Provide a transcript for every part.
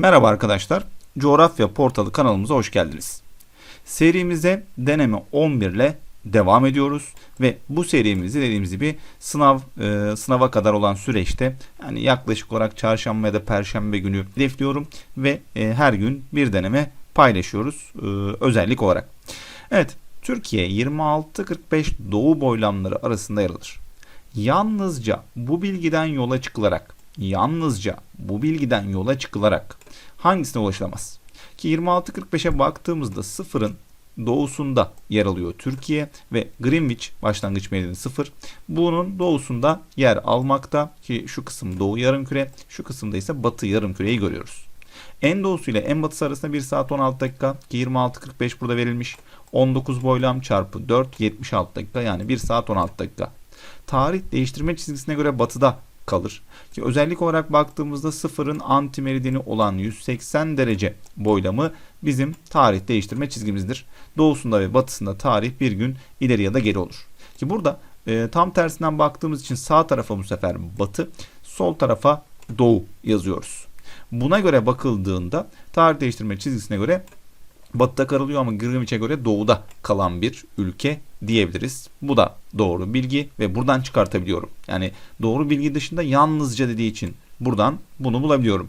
Merhaba arkadaşlar. Coğrafya Portalı kanalımıza hoş geldiniz. Serimize deneme 11 ile devam ediyoruz ve bu serimizi dediğimiz gibi sınav e, sınava kadar olan süreçte yani yaklaşık olarak çarşamba ya da perşembe günü hedefliyorum ve e, her gün bir deneme paylaşıyoruz e, özellik olarak. Evet, Türkiye 26-45 doğu boylamları arasında yer alır. Yalnızca bu bilgiden yola çıkılarak, yalnızca bu bilgiden yola çıkılarak hangisine ulaşılamaz? Ki 26-45'e baktığımızda sıfırın doğusunda yer alıyor Türkiye ve Greenwich başlangıç meridyeni sıfır. Bunun doğusunda yer almakta ki şu kısım doğu yarımküre, şu kısımda ise batı yarımküreyi görüyoruz. En doğusu ile en batısı arasında 1 saat 16 dakika ki 26.45 burada verilmiş. 19 boylam çarpı 4 76 dakika yani 1 saat 16 dakika. Tarih değiştirme çizgisine göre batıda kalır. Ki özellik olarak baktığımızda sıfırın antimeridyeni olan 180 derece boylamı bizim tarih değiştirme çizgimizdir. Doğusunda ve batısında tarih bir gün ileri ya da geri olur. Ki burada e, tam tersinden baktığımız için sağ tarafa bu sefer batı, sol tarafa doğu yazıyoruz. Buna göre bakıldığında tarih değiştirme çizgisine göre batıda karılıyor ama Greenwich'e göre doğuda kalan bir ülke diyebiliriz. Bu da doğru bilgi ve buradan çıkartabiliyorum. Yani doğru bilgi dışında yalnızca dediği için buradan bunu bulabiliyorum.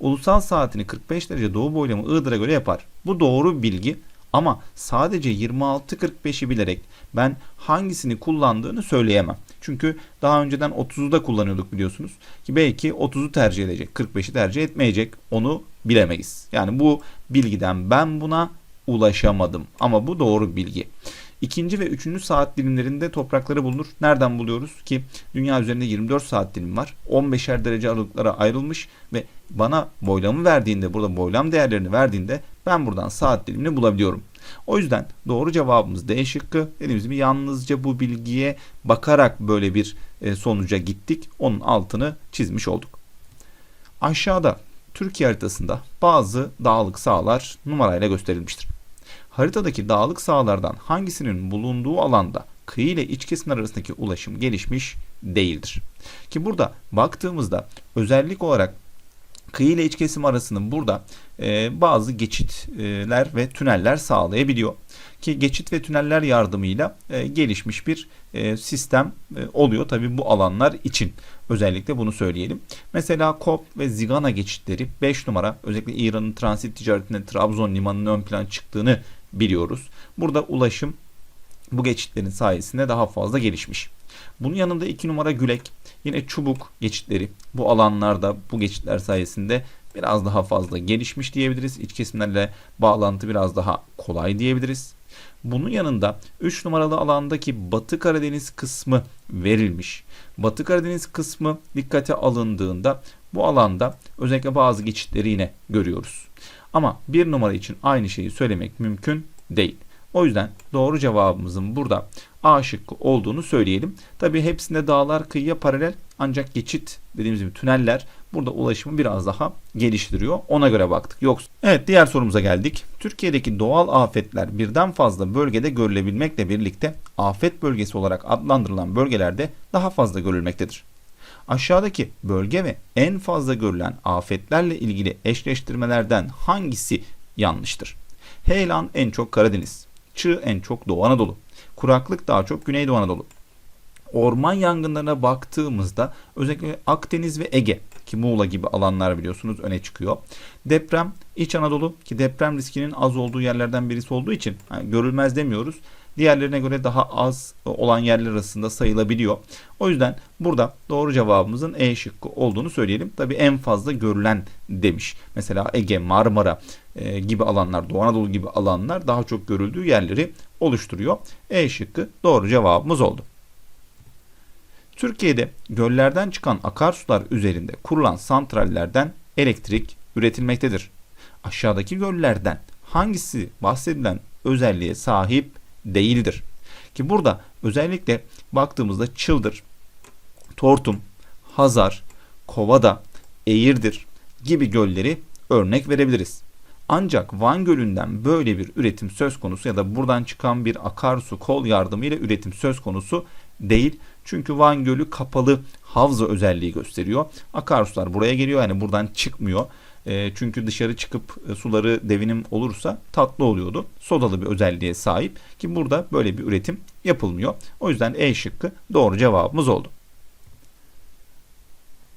Ulusal saatini 45 derece doğu boylamı Iğdır'a göre yapar. Bu doğru bilgi ama sadece 26.45'i bilerek ben hangisini kullandığını söyleyemem. Çünkü daha önceden 30'u da kullanıyorduk biliyorsunuz. Ki belki 30'u tercih edecek, 45'i tercih etmeyecek. Onu bilemeyiz. Yani bu bilgiden ben buna ulaşamadım. Ama bu doğru bilgi. İkinci ve üçüncü saat dilimlerinde toprakları bulunur. Nereden buluyoruz ki dünya üzerinde 24 saat dilim var. 15'er derece aralıklara ayrılmış ve bana boylamı verdiğinde burada boylam değerlerini verdiğinde ben buradan saat dilimini bulabiliyorum. O yüzden doğru cevabımız D şıkkı. Dediğimiz gibi yalnızca bu bilgiye bakarak böyle bir e, sonuca gittik. Onun altını çizmiş olduk. Aşağıda Türkiye haritasında bazı dağlık sahalar numarayla gösterilmiştir. Haritadaki dağlık sahalardan hangisinin bulunduğu alanda kıyı ile iç kesimler arasındaki ulaşım gelişmiş değildir. Ki burada baktığımızda özellik olarak kıyı ile iç kesim arasının burada e, bazı geçitler ve tüneller sağlayabiliyor. Ki geçit ve tüneller yardımıyla e, gelişmiş bir e, sistem e, oluyor tabi bu alanlar için. Özellikle bunu söyleyelim. Mesela Kop ve Zigana geçitleri 5 numara özellikle İran'ın transit ticaretinde Trabzon limanının ön plan çıktığını biliyoruz. Burada ulaşım bu geçitlerin sayesinde daha fazla gelişmiş. Bunun yanında 2 numara Gülek yine çubuk geçitleri bu alanlarda bu geçitler sayesinde biraz daha fazla gelişmiş diyebiliriz. İç kesimlerle bağlantı biraz daha kolay diyebiliriz. Bunun yanında 3 numaralı alandaki Batı Karadeniz kısmı verilmiş. Batı Karadeniz kısmı dikkate alındığında bu alanda özellikle bazı geçitleri yine görüyoruz. Ama bir numara için aynı şeyi söylemek mümkün değil. O yüzden doğru cevabımızın burada A şıkkı olduğunu söyleyelim. Tabi hepsinde dağlar kıyıya paralel ancak geçit dediğimiz gibi tüneller burada ulaşımı biraz daha geliştiriyor. Ona göre baktık. Yoksa Evet diğer sorumuza geldik. Türkiye'deki doğal afetler birden fazla bölgede görülebilmekle birlikte afet bölgesi olarak adlandırılan bölgelerde daha fazla görülmektedir. Aşağıdaki bölge ve en fazla görülen afetlerle ilgili eşleştirmelerden hangisi yanlıştır? Heyelan en çok Karadeniz, Çığ en çok Doğu Anadolu, kuraklık daha çok Güneydoğu Anadolu. Orman yangınlarına baktığımızda özellikle Akdeniz ve Ege ki Muğla gibi alanlar biliyorsunuz öne çıkıyor. Deprem İç Anadolu ki deprem riskinin az olduğu yerlerden birisi olduğu için yani görülmez demiyoruz diğerlerine göre daha az olan yerler arasında sayılabiliyor. O yüzden burada doğru cevabımızın E şıkkı olduğunu söyleyelim. Tabi en fazla görülen demiş. Mesela Ege, Marmara e, gibi alanlar, Doğu Anadolu gibi alanlar daha çok görüldüğü yerleri oluşturuyor. E şıkkı doğru cevabımız oldu. Türkiye'de göllerden çıkan akarsular üzerinde kurulan santrallerden elektrik üretilmektedir. Aşağıdaki göllerden hangisi bahsedilen özelliğe sahip değildir. Ki burada özellikle baktığımızda Çıldır, Tortum, Hazar, Kovada, Eğirdir gibi gölleri örnek verebiliriz. Ancak Van Gölü'nden böyle bir üretim söz konusu ya da buradan çıkan bir akarsu kol yardımıyla üretim söz konusu değil. Çünkü Van Gölü kapalı havza özelliği gösteriyor. Akarsular buraya geliyor yani buradan çıkmıyor. E, çünkü dışarı çıkıp e, suları devinim olursa tatlı oluyordu. Sodalı bir özelliğe sahip ki burada böyle bir üretim yapılmıyor. O yüzden E şıkkı doğru cevabımız oldu.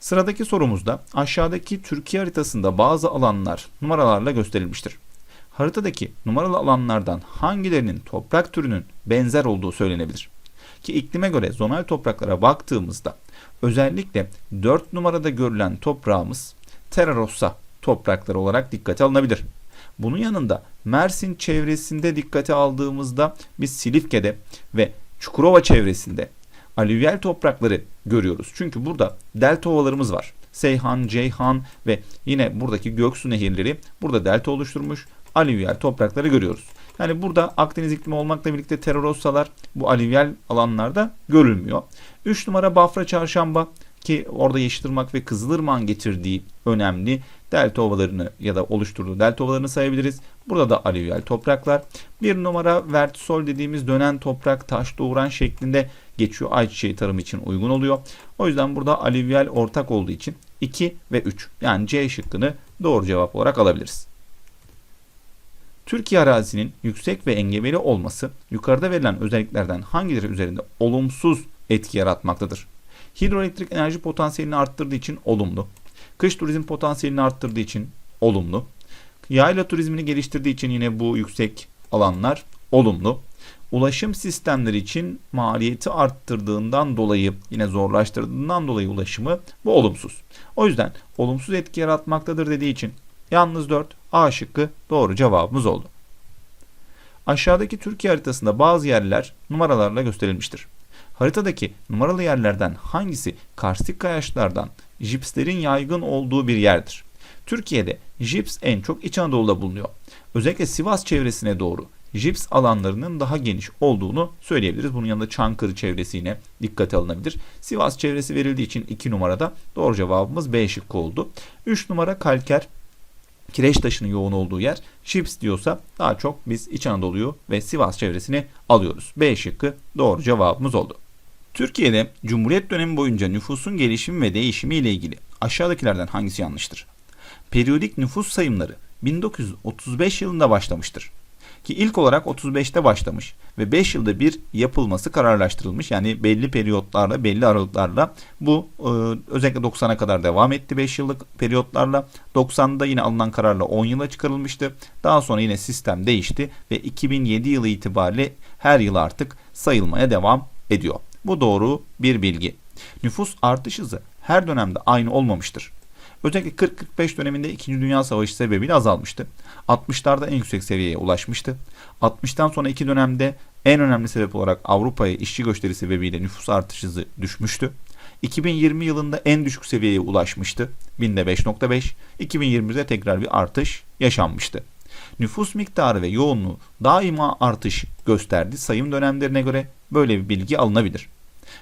Sıradaki sorumuzda aşağıdaki Türkiye haritasında bazı alanlar numaralarla gösterilmiştir. Haritadaki numaralı alanlardan hangilerinin toprak türünün benzer olduğu söylenebilir. Ki iklime göre zonal topraklara baktığımızda özellikle 4 numarada görülen toprağımız Terra Rossa toprakları olarak dikkate alınabilir. Bunun yanında Mersin çevresinde dikkate aldığımızda biz Silifke'de ve Çukurova çevresinde alüvyal toprakları görüyoruz. Çünkü burada delta ovalarımız var. Seyhan, Ceyhan ve yine buradaki Göksu nehirleri burada delta oluşturmuş alüvyal toprakları görüyoruz. Yani burada Akdeniz iklimi olmakla birlikte terorossalar bu alüvyal alanlarda görülmüyor. 3 numara Bafra Çarşamba ki orada Yeşilırmak ve Kızılırmak'ın getirdiği önemli delta ovalarını ya da oluşturduğu delta ovalarını sayabiliriz. Burada da alüvyal topraklar. Bir numara vertisol dediğimiz dönen toprak taş doğuran şeklinde geçiyor. Ayçiçeği tarım için uygun oluyor. O yüzden burada alüvyal ortak olduğu için 2 ve 3 yani C şıkkını doğru cevap olarak alabiliriz. Türkiye arazisinin yüksek ve engebeli olması yukarıda verilen özelliklerden hangileri üzerinde olumsuz etki yaratmaktadır? Hidroelektrik enerji potansiyelini arttırdığı için olumlu. Kış turizm potansiyelini arttırdığı için olumlu. Yayla turizmini geliştirdiği için yine bu yüksek alanlar olumlu. Ulaşım sistemleri için maliyeti arttırdığından dolayı yine zorlaştırdığından dolayı ulaşımı bu olumsuz. O yüzden olumsuz etki yaratmaktadır dediği için yalnız 4 A şıkkı doğru cevabımız oldu. Aşağıdaki Türkiye haritasında bazı yerler numaralarla gösterilmiştir. Haritadaki numaralı yerlerden hangisi karstik kayaçlardan jipslerin yaygın olduğu bir yerdir? Türkiye'de jips en çok İç Anadolu'da bulunuyor. Özellikle Sivas çevresine doğru jips alanlarının daha geniş olduğunu söyleyebiliriz. Bunun yanında Çankırı çevresi yine dikkate alınabilir. Sivas çevresi verildiği için 2 numarada doğru cevabımız B şıkkı oldu. 3 numara kalker kireç taşının yoğun olduğu yer Chips diyorsa daha çok biz İç Anadolu'yu ve Sivas çevresini alıyoruz. B şıkkı doğru cevabımız oldu. Türkiye'de Cumhuriyet dönemi boyunca nüfusun gelişimi ve değişimi ile ilgili aşağıdakilerden hangisi yanlıştır? Periyodik nüfus sayımları 1935 yılında başlamıştır. Ki ilk olarak 35'te başlamış ve 5 yılda bir yapılması kararlaştırılmış. Yani belli periyotlarla, belli aralıklarla bu e, özellikle 90'a kadar devam etti 5 yıllık periyotlarla. 90'da yine alınan kararla 10 yıla çıkarılmıştı. Daha sonra yine sistem değişti ve 2007 yılı itibariyle her yıl artık sayılmaya devam ediyor. Bu doğru bir bilgi. Nüfus artış hızı her dönemde aynı olmamıştır. Özellikle 40-45 döneminde 2. Dünya Savaşı sebebiyle azalmıştı. 60'larda en yüksek seviyeye ulaşmıştı. 60'tan sonra iki dönemde en önemli sebep olarak Avrupa'ya işçi göçleri sebebiyle nüfus artış hızı düşmüştü. 2020 yılında en düşük seviyeye ulaşmıştı. Binde 5.5. 2020'de tekrar bir artış yaşanmıştı. Nüfus miktarı ve yoğunluğu daima artış gösterdi. Sayım dönemlerine göre böyle bir bilgi alınabilir.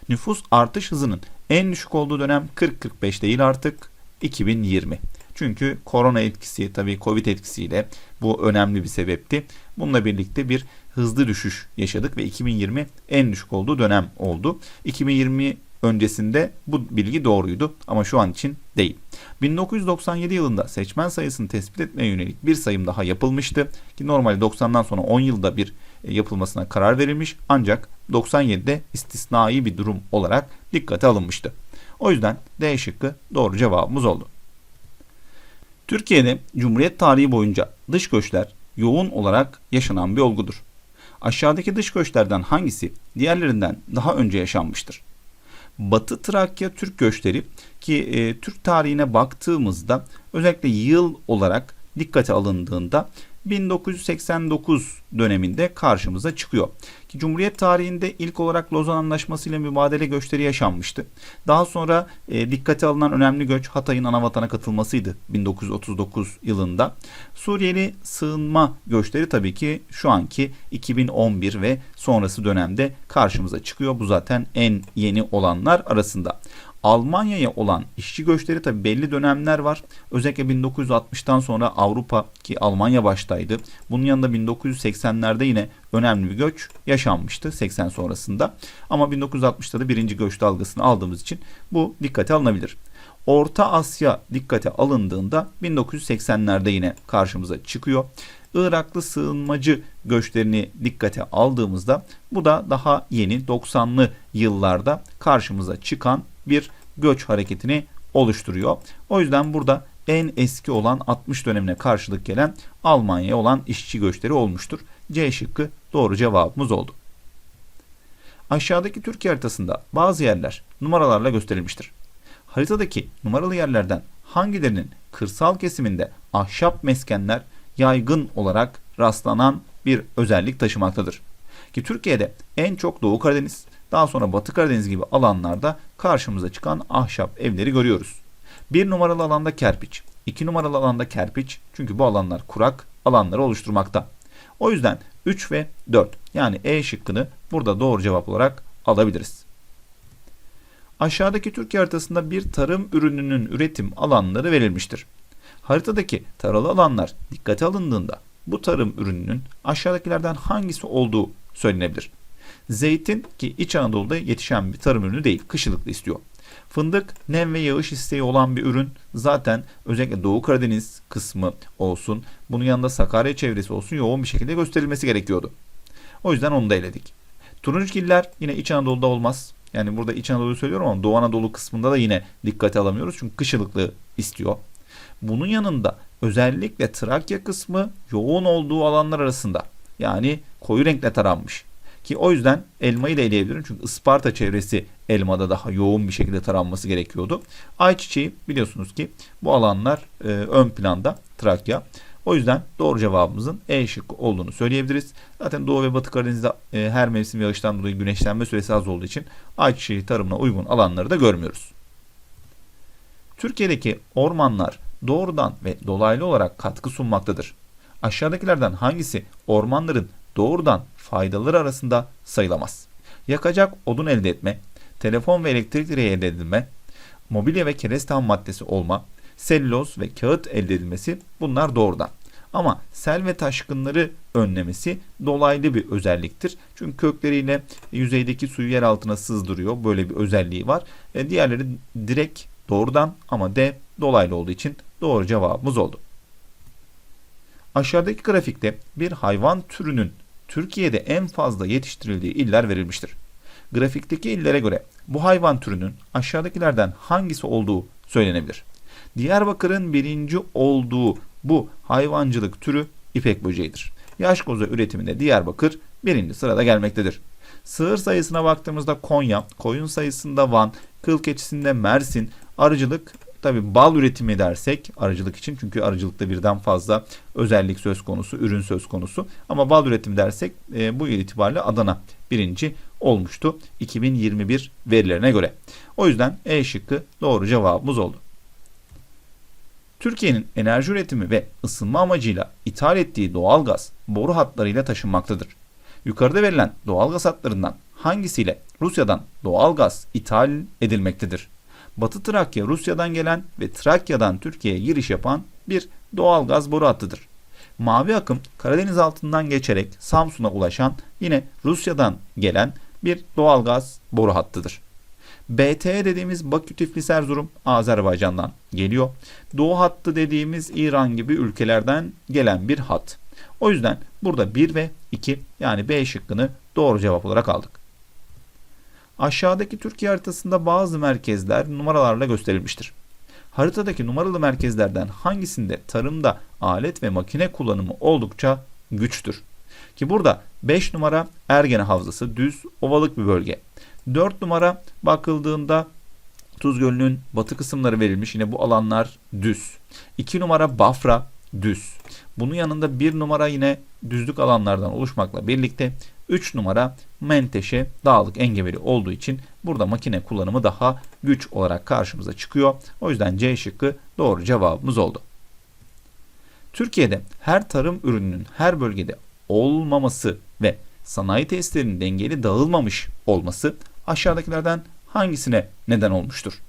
Nüfus artış hızının en düşük olduğu dönem 40-45 değil artık 2020. Çünkü korona etkisi tabii Covid etkisiyle bu önemli bir sebepti. Bununla birlikte bir hızlı düşüş yaşadık ve 2020 en düşük olduğu dönem oldu. 2020 öncesinde bu bilgi doğruydu ama şu an için değil. 1997 yılında seçmen sayısını tespit etmeye yönelik bir sayım daha yapılmıştı ki normalde 90'dan sonra 10 yılda bir e, yapılmasına karar verilmiş ancak 97'de istisnai bir durum olarak dikkate alınmıştı. O yüzden D şıkkı doğru cevabımız oldu. Türkiye'de Cumhuriyet tarihi boyunca dış göçler yoğun olarak yaşanan bir olgudur. Aşağıdaki dış göçlerden hangisi diğerlerinden daha önce yaşanmıştır? Batı Trakya Türk göçleri ki e, Türk tarihine baktığımızda özellikle yıl olarak dikkate alındığında 1989 döneminde karşımıza çıkıyor. Ki Cumhuriyet tarihinde ilk olarak Lozan Anlaşması ile mübadele göçleri yaşanmıştı. Daha sonra e, dikkate alınan önemli göç Hatay'ın anavatana katılmasıydı 1939 yılında. Suriyeli sığınma göçleri tabii ki şu anki 2011 ve sonrası dönemde karşımıza çıkıyor. Bu zaten en yeni olanlar arasında. Almanya'ya olan işçi göçleri tabi belli dönemler var. Özellikle 1960'tan sonra Avrupa ki Almanya baştaydı. Bunun yanında 1980'lerde yine önemli bir göç yaşanmıştı 80 sonrasında. Ama 1960'da da birinci göç dalgasını aldığımız için bu dikkate alınabilir. Orta Asya dikkate alındığında 1980'lerde yine karşımıza çıkıyor. Iraklı sığınmacı göçlerini dikkate aldığımızda bu da daha yeni 90'lı yıllarda karşımıza çıkan bir göç hareketini oluşturuyor. O yüzden burada en eski olan 60 dönemine karşılık gelen Almanya'ya olan işçi göçleri olmuştur. C şıkkı doğru cevabımız oldu. Aşağıdaki Türkiye haritasında bazı yerler numaralarla gösterilmiştir. Haritadaki numaralı yerlerden hangilerinin kırsal kesiminde ahşap meskenler yaygın olarak rastlanan bir özellik taşımaktadır? Ki Türkiye'de en çok Doğu Karadeniz, daha sonra Batı Karadeniz gibi alanlarda karşımıza çıkan ahşap evleri görüyoruz. Bir numaralı alanda kerpiç, iki numaralı alanda kerpiç çünkü bu alanlar kurak alanları oluşturmakta. O yüzden 3 ve 4 yani E şıkkını burada doğru cevap olarak alabiliriz. Aşağıdaki Türkiye haritasında bir tarım ürününün üretim alanları verilmiştir. Haritadaki taralı alanlar dikkate alındığında bu tarım ürününün aşağıdakilerden hangisi olduğu söylenebilir. Zeytin ki İç Anadolu'da yetişen bir tarım ürünü değil, kışlıklı istiyor. Fındık nem ve yağış isteği olan bir ürün. Zaten özellikle Doğu Karadeniz kısmı olsun, bunun yanında Sakarya çevresi olsun yoğun bir şekilde gösterilmesi gerekiyordu. O yüzden onu da eledik. Turuncgiller yine İç Anadolu'da olmaz. Yani burada İç Anadolu'yu söylüyorum ama Doğu Anadolu kısmında da yine dikkate alamıyoruz. Çünkü kışlıklı istiyor. Bunun yanında özellikle Trakya kısmı yoğun olduğu alanlar arasında. Yani koyu renkle taranmış. Ki o yüzden elmayı da eleyebilirim. Çünkü Isparta çevresi elmada daha yoğun bir şekilde taranması gerekiyordu. Ayçiçeği biliyorsunuz ki bu alanlar e, ön planda Trakya. O yüzden doğru cevabımızın E şıkkı olduğunu söyleyebiliriz. Zaten Doğu ve Batı Karadeniz'de e, her mevsim yağıştan dolayı güneşlenme süresi az olduğu için ayçiçeği tarımına uygun alanları da görmüyoruz. Türkiye'deki ormanlar doğrudan ve dolaylı olarak katkı sunmaktadır. Aşağıdakilerden hangisi ormanların doğrudan faydaları arasında sayılamaz? Yakacak odun elde etme, telefon ve elektrik direği elde edilme, mobilya ve kereste maddesi olma, selüloz ve kağıt elde edilmesi bunlar doğrudan. Ama sel ve taşkınları önlemesi dolaylı bir özelliktir. Çünkü kökleriyle yüzeydeki suyu yer altına sızdırıyor. Böyle bir özelliği var. E, diğerleri direkt doğrudan ama D dolaylı olduğu için doğru cevabımız oldu. Aşağıdaki grafikte bir hayvan türünün Türkiye'de en fazla yetiştirildiği iller verilmiştir. Grafikteki illere göre bu hayvan türünün aşağıdakilerden hangisi olduğu söylenebilir. Diyarbakır'ın birinci olduğu bu hayvancılık türü ipek böceğidir. Yaş koza üretiminde Diyarbakır birinci sırada gelmektedir. Sığır sayısına baktığımızda Konya, koyun sayısında Van, kıl keçisinde Mersin, arıcılık tabi bal üretimi dersek arıcılık için çünkü arıcılıkta birden fazla özellik söz konusu, ürün söz konusu. Ama bal üretimi dersek e, bu yıl itibariyle Adana birinci olmuştu 2021 verilerine göre. O yüzden E şıkkı doğru cevabımız oldu. Türkiye'nin enerji üretimi ve ısınma amacıyla ithal ettiği doğal gaz boru hatlarıyla taşınmaktadır. Yukarıda verilen doğal gaz hatlarından hangisiyle Rusya'dan doğal gaz ithal edilmektedir? Batı Trakya Rusya'dan gelen ve Trakya'dan Türkiye'ye giriş yapan bir doğal gaz boru hattıdır. Mavi akım Karadeniz altından geçerek Samsun'a ulaşan yine Rusya'dan gelen bir doğal gaz boru hattıdır. BTE dediğimiz Bakü Tiflis Erzurum Azerbaycan'dan geliyor. Doğu hattı dediğimiz İran gibi ülkelerden gelen bir hat. O yüzden burada 1 ve 2 yani B şıkkını doğru cevap olarak aldık. Aşağıdaki Türkiye haritasında bazı merkezler numaralarla gösterilmiştir. Haritadaki numaralı merkezlerden hangisinde tarımda alet ve makine kullanımı oldukça güçtür? Ki burada 5 numara Ergene Havzası düz ovalık bir bölge. 4 numara bakıldığında Tuz Gölü'nün batı kısımları verilmiş. Yine bu alanlar düz. 2 numara Bafra düz. Bunun yanında 1 numara yine düzlük alanlardan oluşmakla birlikte 3 numara Menteşe dağlık engebeli olduğu için burada makine kullanımı daha güç olarak karşımıza çıkıyor. O yüzden C şıkkı doğru cevabımız oldu. Türkiye'de her tarım ürününün her bölgede olmaması ve sanayi tesislerinin dengeli dağılmamış olması aşağıdakilerden hangisine neden olmuştur?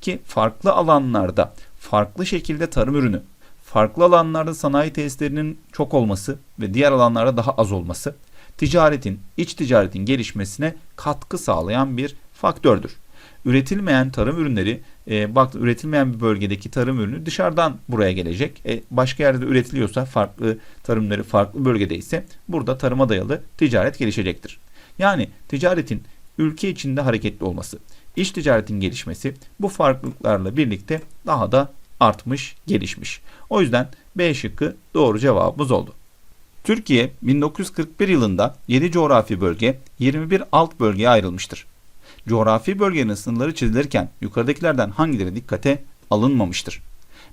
Ki farklı alanlarda farklı şekilde tarım ürünü, farklı alanlarda sanayi tesislerinin çok olması ve diğer alanlarda daha az olması ticaretin, iç ticaretin gelişmesine katkı sağlayan bir faktördür. üretilmeyen tarım ürünleri e, bak üretilmeyen bir bölgedeki tarım ürünü dışarıdan buraya gelecek. E, başka yerde üretiliyorsa farklı tarımları farklı bölgede ise burada tarıma dayalı ticaret gelişecektir. Yani ticaretin ülke içinde hareketli olması, iç ticaretin gelişmesi bu farklılıklarla birlikte daha da artmış, gelişmiş. O yüzden B şıkkı doğru cevabımız oldu. Türkiye 1941 yılında 7 coğrafi bölge, 21 alt bölgeye ayrılmıştır. Coğrafi bölgenin sınırları çizilirken yukarıdakilerden hangileri dikkate alınmamıştır?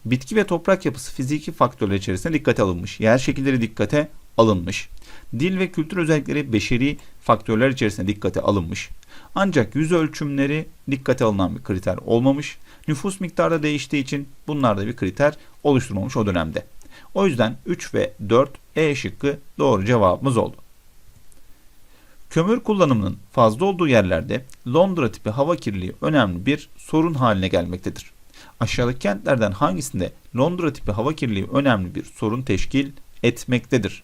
Bitki ve toprak yapısı fiziki faktörler içerisinde dikkate alınmış. Yer şekilleri dikkate alınmış. Dil ve kültür özellikleri beşeri faktörler içerisinde dikkate alınmış. Ancak yüz ölçümleri dikkate alınan bir kriter olmamış. Nüfus miktarı da değiştiği için bunlar da bir kriter oluşturmamış o dönemde. O yüzden 3 ve 4 E şıkkı doğru cevabımız oldu. Kömür kullanımının fazla olduğu yerlerde Londra tipi hava kirliliği önemli bir sorun haline gelmektedir. Aşağıdaki kentlerden hangisinde Londra tipi hava kirliliği önemli bir sorun teşkil etmektedir?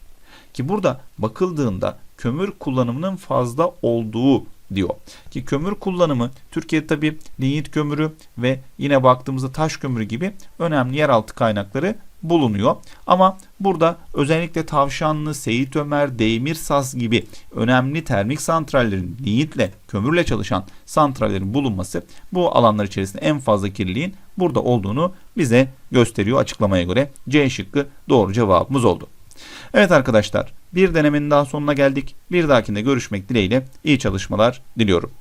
Ki burada bakıldığında kömür kullanımının fazla olduğu diyor. Ki kömür kullanımı Türkiye tabi linyit kömürü ve yine baktığımızda taş kömürü gibi önemli yeraltı kaynakları bulunuyor. Ama burada özellikle Tavşanlı, Seyit Ömer, Deymirsaz gibi önemli termik santrallerin linyitle, kömürle çalışan santrallerin bulunması bu alanlar içerisinde en fazla kirliliğin burada olduğunu bize gösteriyor açıklamaya göre. C şıkkı doğru cevabımız oldu. Evet arkadaşlar bir denemenin daha sonuna geldik. Bir dahakinde görüşmek dileğiyle iyi çalışmalar diliyorum.